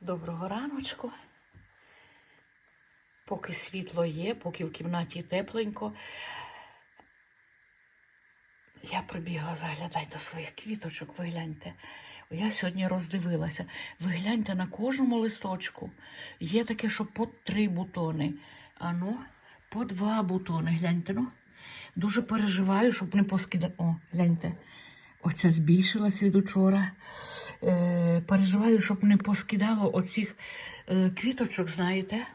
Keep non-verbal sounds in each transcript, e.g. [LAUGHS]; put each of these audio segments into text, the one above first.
Доброго раночку. Поки світло є, поки в кімнаті тепленько. Я прибігла заглядати до своїх квіточок, ви гляньте. Я сьогодні роздивилася. Ви гляньте на кожному листочку. Є таке, що по три бутони. А ну, по два бутони. Гляньте, ну. Дуже переживаю, щоб не поскидати. О, гляньте. Оця збільшилась від учора. Е, переживаю, щоб не поскидало оцих е, квіточок, знаєте.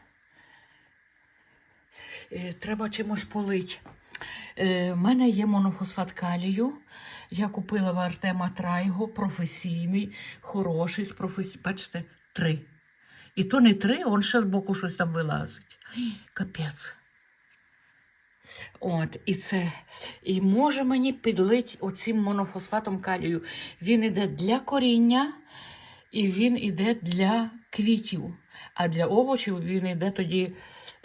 Е, треба чимось полить. Е, в мене є монофосфат калію. Я купила в Артема Трайго професійний, хороший, професі... бачите, три. І то не три, он ще з боку щось там вилазить. Капець. От, і це. І може мені підлить оцим монофосфатом калію. Він іде для коріння і він іде для квітів. А для овочів він іде тоді,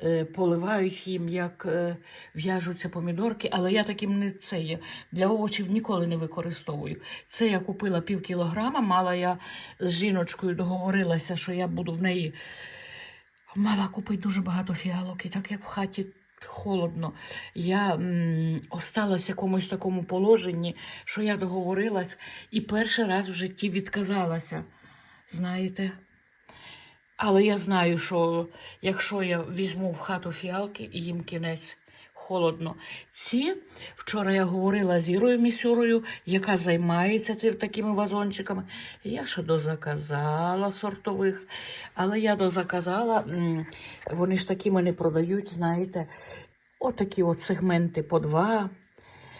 е, поливають їм, як е, в'яжуться помідорки, але я таким не це є. Для овочів ніколи не використовую. Це я купила пів кілограма, мала я з жіночкою договорилася, що я буду в неї. Мала купити дуже багато фіалок, і так як в хаті холодно. Я м, осталась в якомусь такому положенні, що я договорилась і перший раз в житті відказалася. Знаєте? Але я знаю, що якщо я візьму в хату фіалки і їм кінець холодно. Ці вчора я говорила з Ірою Місюрою, яка займається такими вазончиками. Я ще дозаказала сортових, але я дозаказала, вони ж такими не продають, знаєте, отакі от сегменти по два.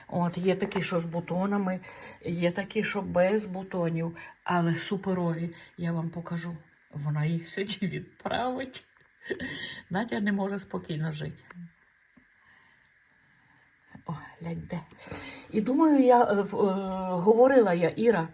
От, є такі, що з бутонами, є такі, що без бутонів, але суперові. Я вам покажу. Вона їх сьогодні відправить. Надя не може спокійно жити. О, гляньте. І думаю, я е, е, говорила я, Іра,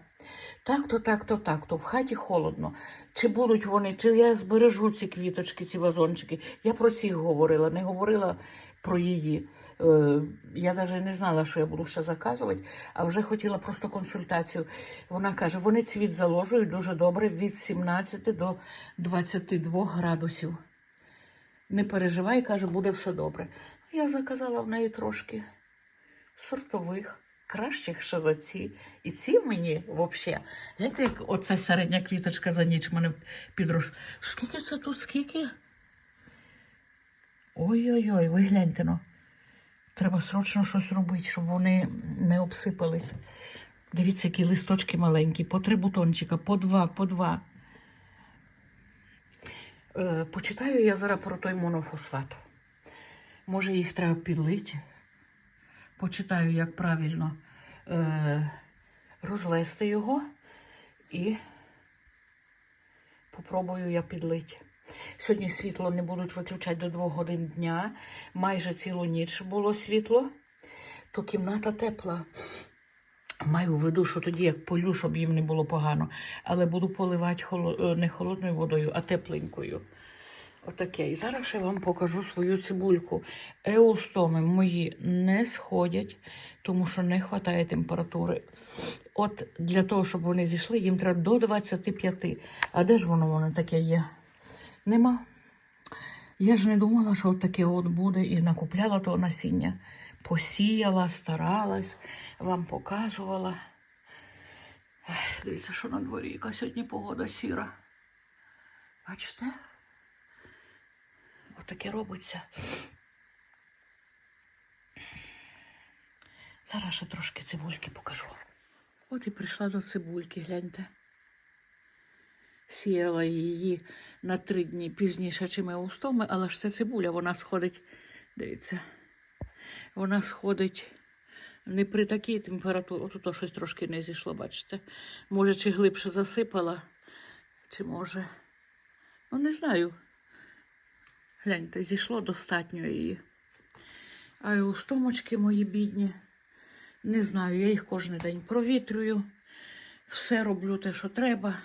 так-то, так-то, так-то, в хаті холодно. Чи будуть вони, чи я збережу ці квіточки, ці вазончики. Я про ці говорила, не говорила про її. Е, я навіть не знала, що я буду ще заказувати, а вже хотіла просто консультацію. Вона каже, вони цвіт заложують дуже добре від 17 до 22 градусів. Не переживай, каже, буде все добре. Я заказала в неї трошки сортових, кращих ще за ці. І ці мені взагалі. Знаєте, як оця середня квіточка за ніч мене підрос. Скільки це тут, скільки? Ой-ой-ой, ви гляньте ну. Треба срочно щось робити, щоб вони не обсипались. Дивіться, які листочки маленькі, по три бутончика, по два, по два. Е, почитаю я зараз про той монофосфат. Може, їх треба підлити. Почитаю, як правильно е, розвести його і попробую я підлити. Сьогодні світло не будуть виключати до 2 годин дня. Майже цілу ніч було світло, то кімната тепла. Маю в виду, що тоді як полю, щоб їм не було погано, але буду поливати е, не холодною водою, а тепленькою. Отаке. І зараз ще вам покажу свою цибульку. Еустоми мої не сходять, тому що не вистачає температури. От для того, щоб вони зійшли, їм треба до 25. А де ж воно воно таке є? Нема. Я ж не думала, що от таке от буде, і накупляла того насіння. Посіяла, старалась, вам показувала. Ех, Дивіться, що на дворі, яка сьогодні погода сіра. Бачите? Отаке робиться. Зараз ще трошки цибульки покажу. От і прийшла до цибульки, гляньте. Сіяла її на три дні пізніше, чим еустоми, але ж це цибуля, вона сходить, дивіться, вона сходить не при такій температурі. От тут щось трошки не зійшло, бачите. Може, чи глибше засипала, чи може. Ну, не знаю. Гляньте, зійшло достатньо її. А еустомочки мої бідні. Не знаю, я їх кожен день провітрюю, все роблю те, що треба.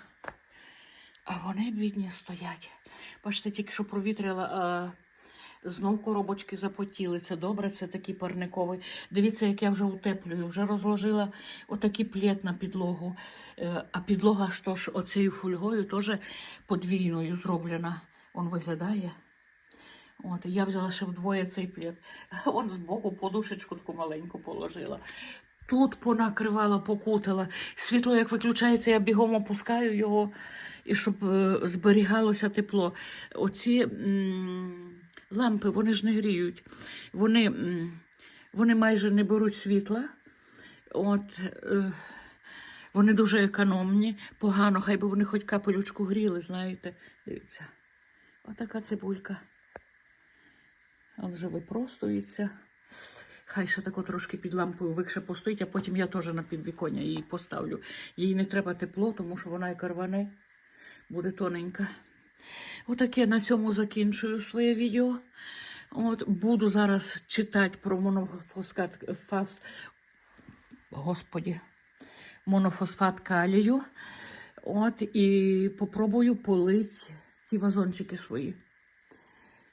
А вони бідні стоять. Бачите, тільки що провітрила, а Знов коробочки запотіли. Це добре, це такий парниковий. Дивіться, як я вже утеплюю. Вже розложила отакий плед на підлогу. Е, А підлога то ж оцією фольгою теж подвійною зроблена. Он виглядає. От, я взяла ще вдвоє цей плед. [LAUGHS] Он збоку подушечку таку маленьку положила. Тут понакривала, покутала. Світло, як виключається, я бігом опускаю його, і щоб е, зберігалося тепло. Оці м, лампи, вони ж не гріють. Вони, м, вони майже не беруть світла. От, е, вони дуже економні, погано, хай би вони хоч капелючку гріли, знаєте. Дивіться. Отака цибулька. Він вже випростується. Хай ще тако трошки під лампою викше постоїть, а потім я теж на підвіконня її поставлю. Їй не треба тепло, тому що вона як рване, буде тоненька. Отаке на цьому закінчую своє відео. От, буду зараз читати про монофосфат фаст, господі, монофосфат калію. От, і попробую полити ті вазончики свої.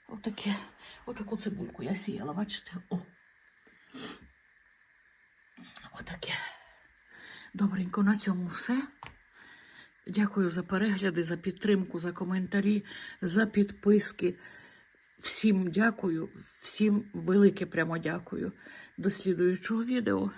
Отаке, отаку цибульку я сіяла, бачите? О. Отаке. Добренько, на цьому все. Дякую за перегляди, за підтримку, за коментарі, за підписки. Всім дякую, всім велике прямо дякую. До слідуючого відео.